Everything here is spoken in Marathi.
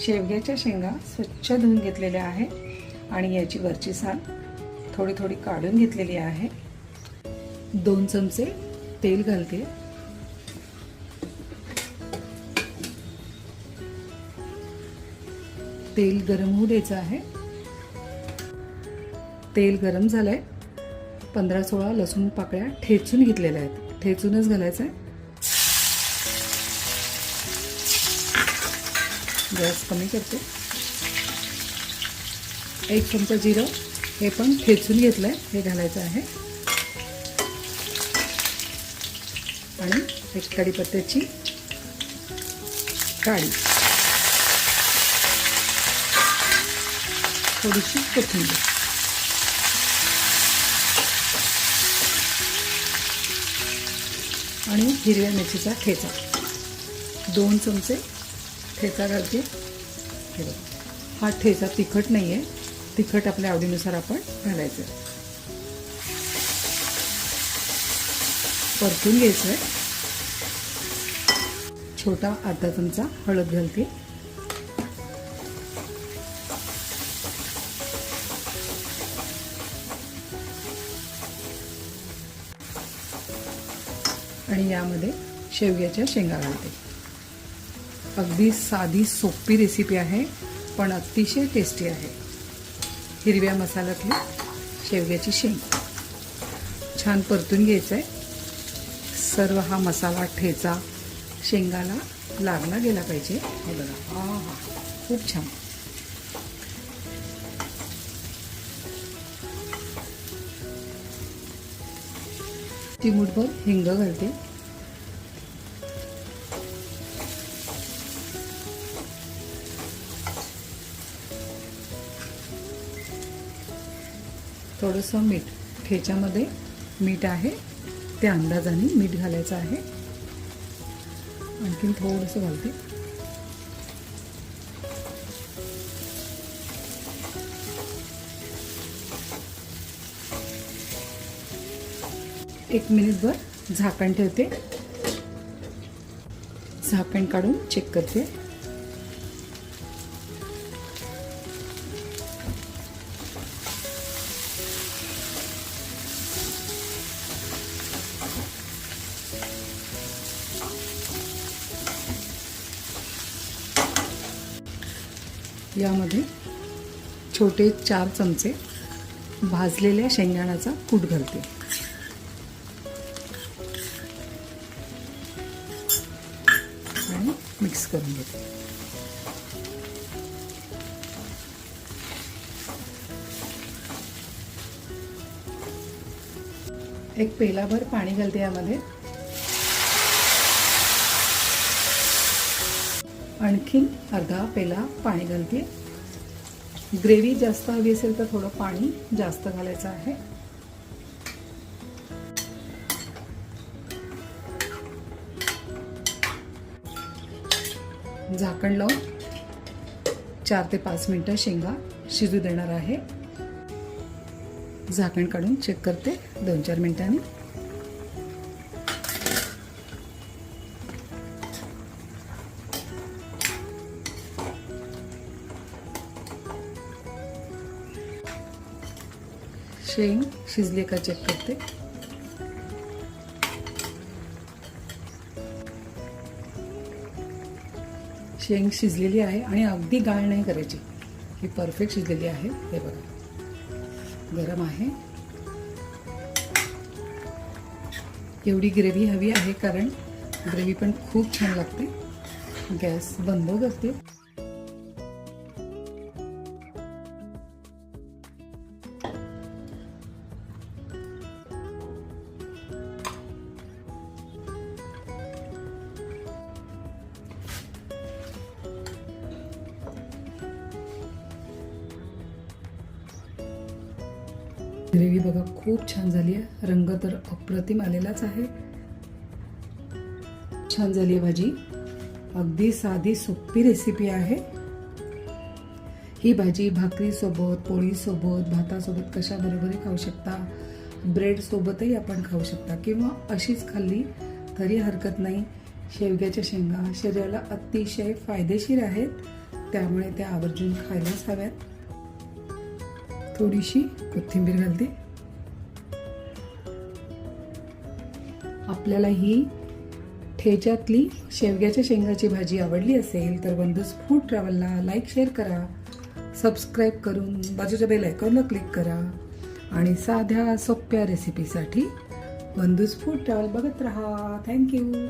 शेवग्याच्या शेंगा स्वच्छ धुवून घेतलेल्या आहे आणि याची वरची साल थोडी थोडी काढून घेतलेली आहे. दोन चमचे तेल घालते. तेल गरम होऊ द्यायचं आहे. तेल गरम झालंय. पंधरा सोळा लसूण पाकळ्या ठेचून घेतलेल्या आहेत. ठेचूनच घालायचं आहे गॅस कमी करते. एक चमचा जिरं हे पण ठेचून घेतलं आहे हे घालायचं आहे. आणि एक कढीपत्त्याची काळी. थोडीशी कोथिंबीर. आणि हिरव्या मिरचीचा ठेचा. दोन चमचे ठेचा घालते. हे बघा. हा ठेचा तिखट नाही आहे तिखट आपल्या आवडीनुसार आपण घालायचं. आहे परतून घ्यायचं आहे छोटा अर्धा चमचा हळद घालते. आणि यामध्ये शेवग्याच्या शेंगा घालते. अगदी साधी सोपी रेसिपी आहे पण अतिशय टेस्टी आहे. हिरव्या मसाल्यातली शेवग्याची शेंग. छान परतून घ्यायचं आहे सर्व हा मसाला ठेचा शेंगाला लागला गेला पाहिजे. हे बघा. हा हा. खूप छान. चिमूटभर हिंग घालते. थोडंसं मीठ ठेच्यामध्ये मीठ आहे त्या अंदाजाने मीठ घालायचं आहे. आणखीन थोडंसं घालते. एक मिनिटभर झाकण ठेवते. झाकण काढून चेक करते. यामध्ये छोटे चार चमचे भाजलेल्या शेंगदाण्याचा कूट घालते. आणि मिक्स करून घेते. एक पेलाभर पाणी घालते यामध्ये. आणखीन अर्धा पेला पाणी घालते. ग्रेव्ही जास्त हवी असेल तर थोडं पाणी जास्त घालायचं आहे. झाकण लावून चार ते पाच मिनटं शेंगा शिजू देणार आहे. झाकण काढून चेक करते दोन चार मिनिटांनी. शेंग शिजले का चेक करते. शेंग शिजलेली आहे आणि अगदी गाळ नाही करायची. ही परफेक्ट शिजलेली आहे. हे बघा. गरम आहे. एवढी ग्रेव्ही हवी आहे कारण ग्रेव्ही पण खूप छान लागते. गॅस बंद करते. ग्रेव्ही बघा खूप छान झाली आहे. रंग तर अप्रतिम आलेलाच आहे. छान झाली आहे भाजी. अगदी साधी सोपी रेसिपी आहे. ही भाजी भाकरीसोबत पोळीसोबत भातासोबत कशाबरोबरही खाऊ शकता? ब्रेडसोबतही आपण खाऊ शकता. किंवा अशीच खाल्ली तरी हरकत नाही. शेवग्याच्या शेंगा शरीराला अतिशय फायदेशीर आहेत. त्यामुळे त्या आवर्जून खायलाच हव्यात. थोडीशी कोथिंबीर घालते. आपल्याला ही ठेच्यातली शेवग्याच्या शेंगाची भाजी आवडली असेल तर बंधूस फूड ट्रॅव्हलला लाईक शेअर करा. सबस्क्राईब करून बाजूच्या बेल आयकॉनला क्लिक करा. आणि साध्या सोप्या रेसिपीसाठी बंधूस फूड ट्रॅव्हल बघत राहा. थँक्यू